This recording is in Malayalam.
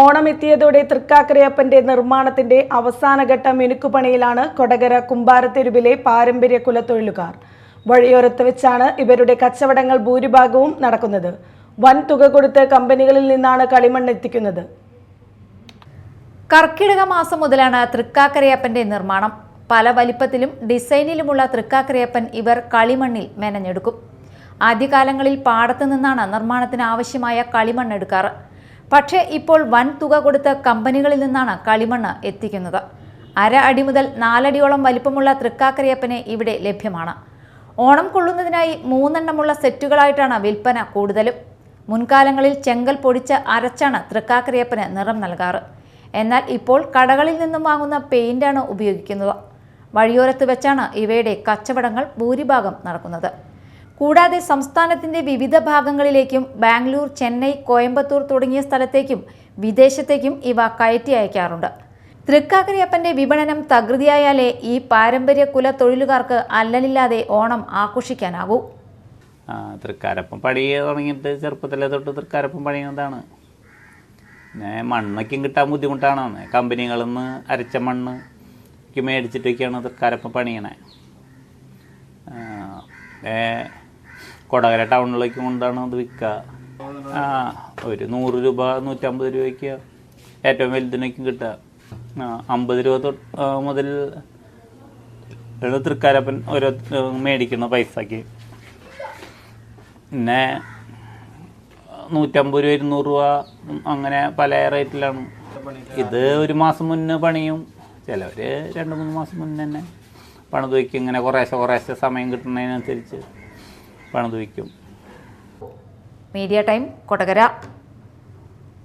ഓണം എത്തിയതോടെ തൃക്കാക്കരയപ്പന്റെ നിർമ്മാണത്തിന്റെ അവസാനഘട്ട മിനുക്കുപണിയിലാണ് കൊടകര കുമ്പാരത്തെരുവിലെ പാരമ്പര്യ കുലത്തൊഴിലുകാർ. വഴിയോരത്ത് വെച്ചാണ് ഇവരുടെ കച്ചവടങ്ങൾ ഭൂരിഭാഗവും നടക്കുന്നത്. വൻ തുക കൊടുത്ത് കമ്പനികളിൽ നിന്നാണ് കളിമണ്ണ് എത്തിക്കുന്നത്. കർക്കിടക മാസം മുതലാണ് തൃക്കാക്കരയപ്പന്റെ നിർമ്മാണം. പല വലിപ്പത്തിലും ഡിസൈനിലുമുള്ള തൃക്കാക്കരയപ്പൻ ഇവർ കളിമണ്ണിൽ മെനഞ്ഞെടുക്കും. ആദ്യകാലങ്ങളിൽ പാടത്തു നിന്നാണ് നിർമ്മാണത്തിന് ആവശ്യമായ കളിമണ്ണ് എടുക്കാറ് പക്ഷേ ഇപ്പോൾ വൻ തുക കൊടുത്ത കമ്പനികളിൽ നിന്നാണ് കളിമണ്ണ് എത്തിക്കുന്നത്. അര അടി മുതൽ നാലടിയോളം വലിപ്പമുള്ള തൃക്കാക്കരയപ്പനെ ഇവിടെ ലഭ്യമാണ്. ഓണം കൊള്ളുന്നതിനായി മൂന്നെണ്ണമുള്ള സെറ്റുകളായിട്ടാണ് വിൽപ്പന കൂടുതലും. മുൻകാലങ്ങളിൽ ചെങ്കൽ പൊടിച്ച് അരച്ചാണ് തൃക്കാക്കരയപ്പന് നിറം നൽകാറ്. എന്നാൽ ഇപ്പോൾ കടകളിൽ നിന്നും വാങ്ങുന്ന പെയിന്റാണ് ഉപയോഗിക്കുന്നത്. വഴിയോരത്ത് വെച്ചാണ് ഇവയുടെ കച്ചവടങ്ങൾ ഭൂരിഭാഗം നടക്കുന്നത്. കൂടാതെ സംസ്ഥാനത്തിന്റെ വിവിധ ഭാഗങ്ങളിലേക്കും ബാംഗ്ലൂർ ചെന്നൈ കോയമ്പത്തൂർ തുടങ്ങിയ സ്ഥലത്തേക്കും വിദേശത്തേക്കും ഇവ കയറ്റി അയക്കാറുണ്ട്. തൃക്കാക്കരയപ്പന്റെ വിപണനം തകൃതിയായാലേ ഈ പാരമ്പര്യ കുല തൊഴിലുകാർക്ക് അല്ലലില്ലാതെ ഓണം ആഘോഷിക്കാനാകൂ. തൃക്കാരപ്പം പണി തുടങ്ങിയിട്ട് ചെറുപ്പത്തിലെ തൊട്ട് തൃക്കാരപ്പം പണിയുന്നതാണ്. മണ്ണൊക്കെയും കിട്ടാൻ ബുദ്ധിമുട്ടാണ്. കമ്പനികളിൽ നിന്ന് അരച്ച മണ്ണ് മേടിച്ചിട്ടൊക്കെയാണ് തൃക്കാരപ്പം പണിയണേ. കൊടകര ടൗണിലേക്ക് കൊണ്ടാണ് അത് വിൽക്കുക. ആ ഒരു നൂറ് രൂപ നൂറ്റമ്പത് രൂപയ്ക്ക് ഏറ്റവും വലുതിനൊക്കെ കിട്ടുക. അമ്പത് രൂപ തൊട്ട് മുതൽ തൃക്കാരപ്പൻ ഓരോ മേടിക്കുന്ന പൈസക്ക്. പിന്നെ നൂറ്റമ്പത് രൂപ ഇരുന്നൂറ് രൂപ അങ്ങനെ പല റേറ്റിലാണ്. ഇത് ഒരു മാസം മുന്നേ പണിയും. ചിലവർ രണ്ട് മൂന്ന് മാസം മുന്നേ തന്നെ പണിത് വയ്ക്കും. ഇങ്ങനെ കുറേശ്ശെ കുറേശ്ശെ സമയം കിട്ടുന്നതിനനുസരിച്ച്. പണിത് വയ്ക്കും മീഡിയ ടൈം കൊടകര.